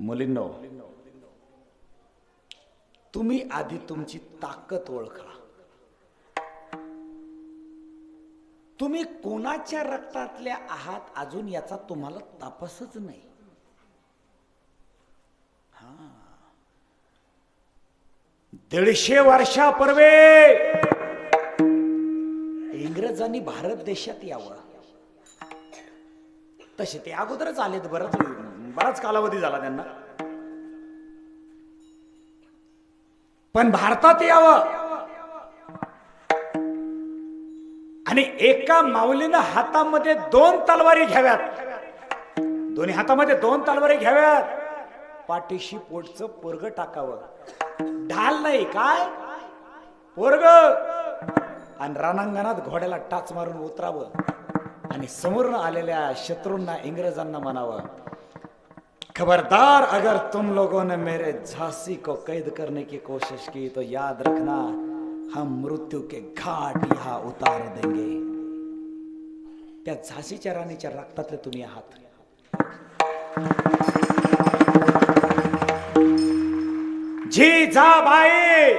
मुलींनो तुम्ही आधी तुमची ताकद ओळखा. तुम्ही कोणाच्या रक्तातल्या आहात अजून याचा तुम्हाला तापसच नाही. हा. दीडशे वर्षापूर्वी इंग्रजांनी भारत देशात यावं. तसे ते अगोदरच आलेत बरंच बराच कालावधी झाला त्यांना. पण भारतात यावं. आणि एका माऊलीनं हातामध्ये दोन तलवारी घ्याव्यात. दोन्ही हातामध्ये दोन तलवारी घ्याव्यात. पाठीशी पोटचं पोरग टाकावं. ढाल नाही काय? पोरग. आणि रणांगणात घोड्याला टाच मारून उतरावं. आणि समोरून आलेल्या शत्रूंना इंग्रजांना म्हणावं खबरदार अगर तुम लोगों ने मेरे झांसी को कैद करने की कोशिश की तो याद रखना हम मृत्यु के घाट यहां उतार देंगे। त्या झाशीच्या राणीच्या रक्तातले तुम्ही आहात जी जा बाई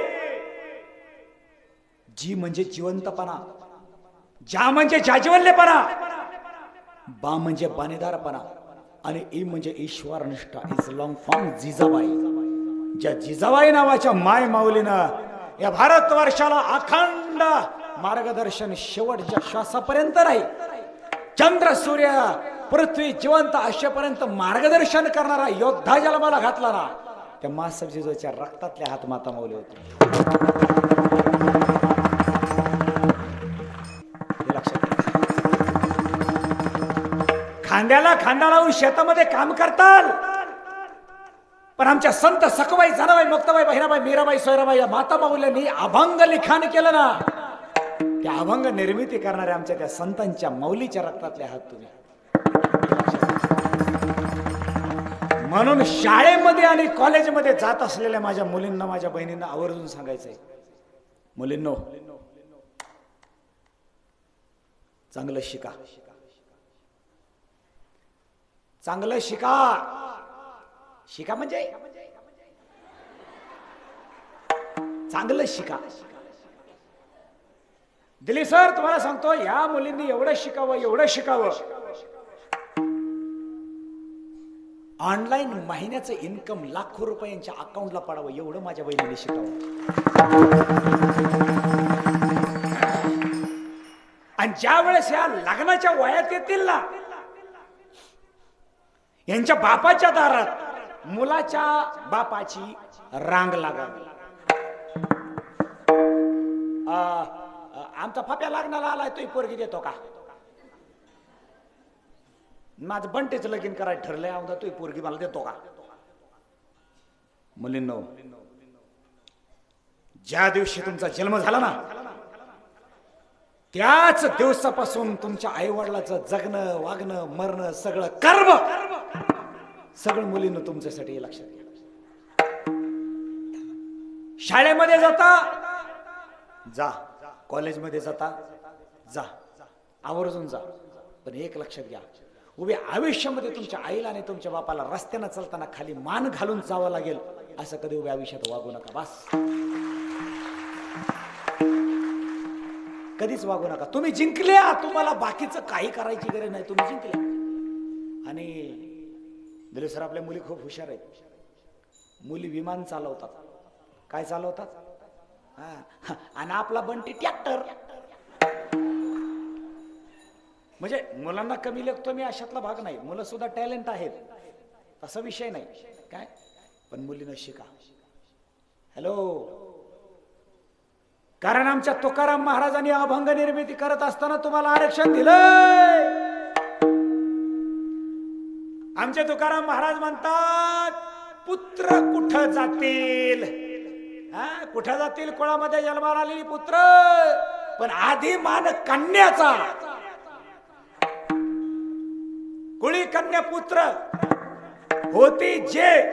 जी म्हणजे जिवंतपणा जा म्हणजे जाजीवल्यपणा बा म्हणजे बाणेदारपणा। आणि ई म्हणजे ईश्वर निष्ठा. Is long form Jijabai. ज्या जिजाबाई नावाच्या माय माऊलीनं या भारतवर्षाला अखंड मार्गदर्शन शेवटच्या श्वासापर्यंत राहील चंद्र सूर्य पृथ्वी जिवंत आशेपर्यंत मार्गदर्शन करणारा योद्धा जन्माला घातला ना त्या मासब जिजोच्या रक्तातल्या हात माता माऊली होती खांद्याला खांदा लावून शेतामध्ये काम करताल. पण आमच्या संत सकबाई जनाबाई मुक्ताबाई बहिराबाई मीराबाई सोयराबाई या माता माऊल्यांनी अभंग लिखाण केलं ना. त्या अभंग निर्मिती करणाऱ्या आमच्या त्या संतांच्या मौलीच्या रक्तातले आहात तुम्ही. म्हणून शाळेमध्ये आणि कॉलेजमध्ये जात असलेल्या माझ्या मुलींना माझ्या बहिणींना आवर्जून सांगायचंय. मुलींनो चांगलं शिका. चांगलं शिका शिका म्हणजे? चांगलं शिका दिलीप सर तुम्हाला सांगतो या मुलींनी एवढं शिकावं एवढं शिकावं. ऑनलाईन महिन्याचं इन्कम लाखो रुपयांच्या अकाउंटला पडावं एवढं माझ्या बहिणीने शिकावं. आणि ज्या वेळेस या लग्नाच्या वयात येतील ना यांच्या बापाच्या दारात मुलाच्या बापाची रांग लागावी. आमचा फाप्या लागणारा आलाय तो पोरगी देतो का? माझं बंटेच लगीन करायचं ठरलंय आमदा तू पोरगी मला देतो का? मुलींनो ज्या दिवशी तुमचा जन्म झाला ना त्याच दिवसापासून तुमच्या आईवडिलाचं जगणं वागणं मरणं सगळं कर्म. सगळं मुलीनं तुमच्यासाठी लक्षात घ्या. शाळेमध्ये जाता? जा. कॉलेजमध्ये जाता? जा. आवर्जून जा. पण एक लक्षात घ्या. उभे आयुष्यामध्ये तुमच्या आईला आणि तुमच्या बापाला रस्त्यानं चालताना खाली मान घालून जावं लागेल. असं कधी उभ्या आयुष्यात वागू नका. बस. कधीच वागू नका. तुम्ही जिंकल्या तुम्हाला बाकीचं काही करायची गरज नाही. तुम्ही जिंकल्या. आणि दिले सर आपल्या मुली खूप हुशार आहेत. मुली विमान चालवतात. काय चालवतात? हा. आणि आपला बंटी ट्रॅक्टर. म्हणजे मुलांना कमी लेखतो मी अशातला भाग नाही. मुलं सुद्धा टॅलेंट आहेत. असा विषय नाही. काय? पण मुलीनं शिका. हॅलो? कारण आमच्या तुकाराम महाराजांनी अभंग निर्मिती करत असताना तुम्हाला आरक्षण दिलंय. आमचे तुकाराम महाराज म्हणतात पुत्र कुठं जातील? हा, कुठं जातील? कुळामध्ये जन्माला आलेली पुत्र. पण आधी मान कन्याचा. कुळी कन्या पुत्र होती जे.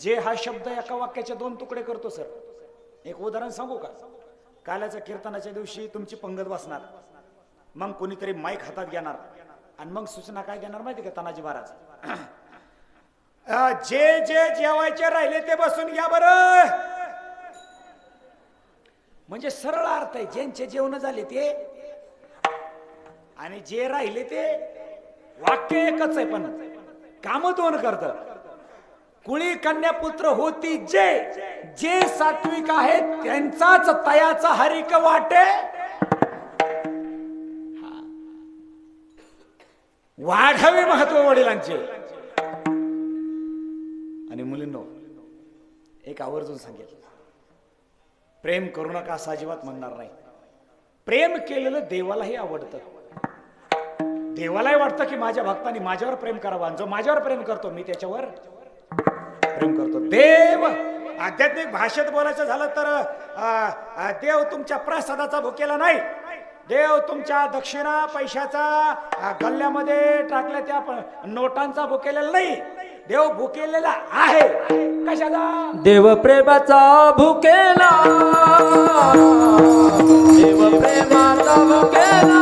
जे हा शब्द एका वाक्याचे दोन तुकडे करतो सर. एक उदाहरण सांगू का? काल्याच्या कीर्तनाच्या दिवशी तुमची पंगत बसणार. मग कोणीतरी माईक हातात घेणार. आणि मग सूचना काय देणार माहिती का तानाजी महाराज? जे जे जेवायचे राहिले ते बसून घ्या बरं. म्हणजे सरळ अर्थ आहे ज्यांचे जेवण झाले ते आणि जे राहिले ते वाक्य एकच आहे पण काम दोन करत कुळी कन्यापुत्र होती जे जे सात्विक आहेत त्यांचाच तयाचा हरिक वाटे. वाढावे महत्त्व वडिलांचे. आणि मुलींनो एक आवर्जून सांगेल. प्रेम करू नका असा अजिबात म्हणणार नाही. प्रेम केलेलं देवालाही आवडतं. देवालाही वाटतं की माझ्या भक्तांनी माझ्यावर प्रेम करावा. आणि जो माझ्यावर प्रेम करतो मी त्याच्यावर प्रेम करतो. देव आध्यात्मिक भाषेत बोलायचं झालं तर देव तुमच्या प्रसादाचा भुकेला नाही. देव तुमच्या दक्षिणा पैशाचा गल्ल्यामध्ये टाकल्या त्या नोटांचा भुकेलेला नाही. देव भुकेलेला आहे. कशाचा? देव प्रेमाचा भुकेला देव प्रेमाचा भुकेला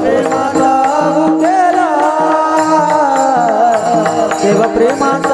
प्रेमाचा भुकेला देव प्रेमाचा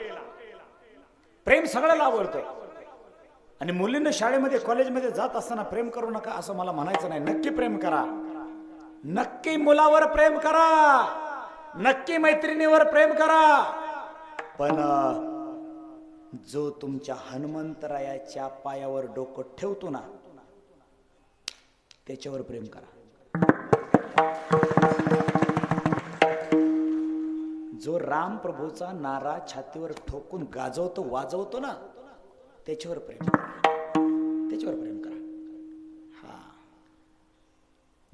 प्रेम सगळ्याला आवडतं. आणि मुलींना शाळेमध्ये कॉलेजमध्ये जात असताना प्रेम करू नका असं मला म्हणायचं नाही. नक्की प्रेम करा. नक्की मुलावर प्रेम करा. नक्की मैत्रिणीवर प्रेम करा. पण जो तुमच्या हनुमंतरायाच्या पायावर डोकं ठेवतो ना त्याच्यावर प्रेम करा. जो राम प्रभूचा नारा छातीवर ठोकून गाजवतो वाजवतो ना त्याच्यावर प्रेम करा. त्याच्यावर प्रेम करा. हा.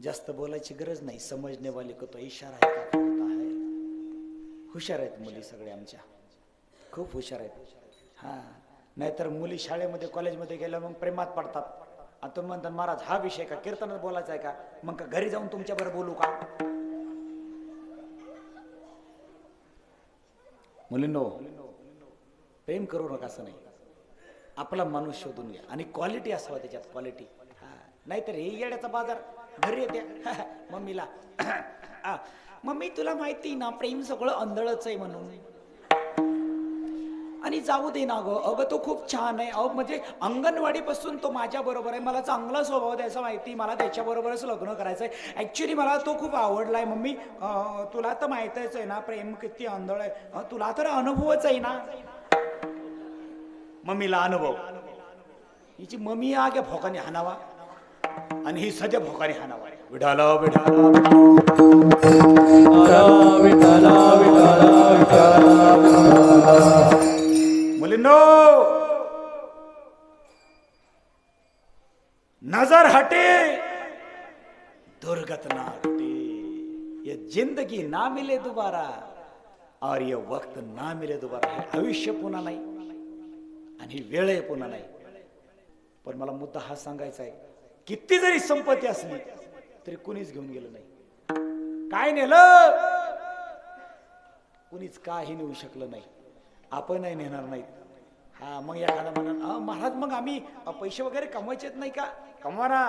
जास्त बोलायची गरज नाही. समजणे वाले इशारा आहे हुशार आहेत मुली सगळ्या आमच्या. खूप हुशार आहेत. हा. नाहीतर मुली शाळेमध्ये कॉलेजमध्ये गेल्या मग प्रेमात पडतात. आणि तुम्ही म्हणतात महाराज हा विषय का? कीर्तनात बोलायचा आहे का? मग का घरी जाऊन तुमच्याबरोबर बोलू का? मुलींनो प्रेम करू नका असं नाही. आपला माणूस शोधून घ्या आणि क्वालिटी असावा त्याच्यात क्वालिटी नाहीतर हे येड्याचा बाजार घरी येते. मम्मीला. मम्मी तुला माहिती ना प्रेम सगळं आंधळच आहे म्हणून. आणि जाऊ दे ना गं. अगं तो खूप छान आहे. अहो म्हणजे अंगणवाडीपासून तो माझ्या बरोबर आहे. मला चांगला स्वभाव द्यायचा माहिती मला त्याच्याबरोबरच लग्न करायचं आहे ॲक्च्युली मला तो खूप आवडलाय. मम्मी अं, तुला तर माहितच आहे ना प्रेम किती आंधळ आहे. तुला तर अनुभवच आहे ना. मम्मीला अनुभव. हिची मम्मी आग्या भोकाने हाणावा. आणि ही सध्या भोकाने हाणावा. विढाला विढाला विठाला विठाला मुलींनो नजर हटे दुर्गत ना हटे. ये जिंदगी ना मिले दोबारा और ये वक्त ना मिले दोबारा. हे आयुष्य पुन्हा नाही आणि वेळ पुन्हा नाही. पण मला मुद्दा हा सांगायचा आहे किती जरी संपत्ती असली तरी कुणीच घेऊन गेलं नाही. काय नेलं? कुणीच काही नेऊ शकलं नाही. आपणही नेणार नाहीत. हा मग एखादा म्हणा. महाराज मग आम्ही पैसे वगैरे कमवायचेत नाही का? कमवा ना.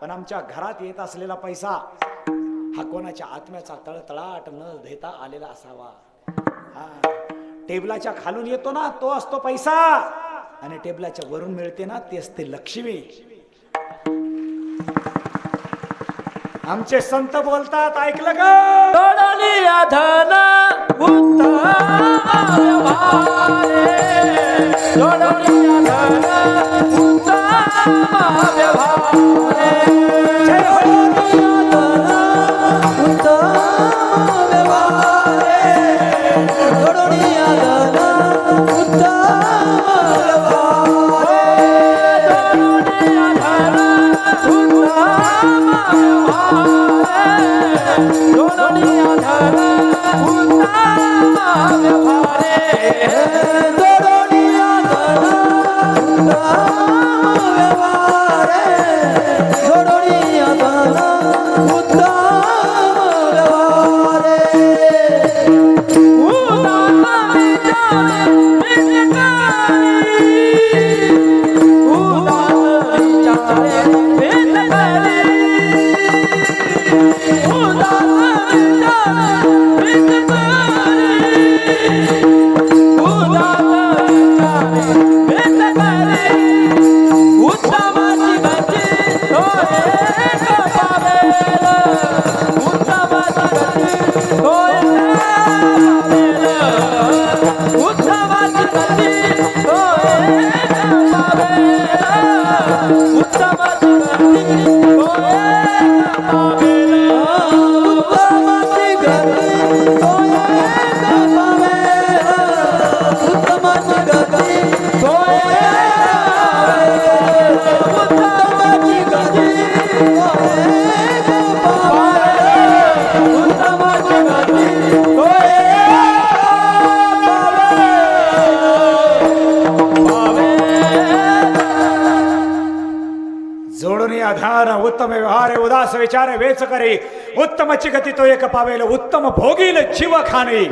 पण आमच्या घरात येत असलेला पैसा हा कोणाच्या आत्म्याचा तळतळाट न देता आलेला असावा. हा. टेबलाच्या खालून येतो ना तो असतो पैसा. आणि टेबलाच्या वरून मिळते ना ते असते लक्ष्मी. आमचे संत बोलतात ऐकलं का? तोडली धन उत्तम विचार वेच करे उत्तम चिगती तो एक पावेल उत्तम भोगील जीव खाणे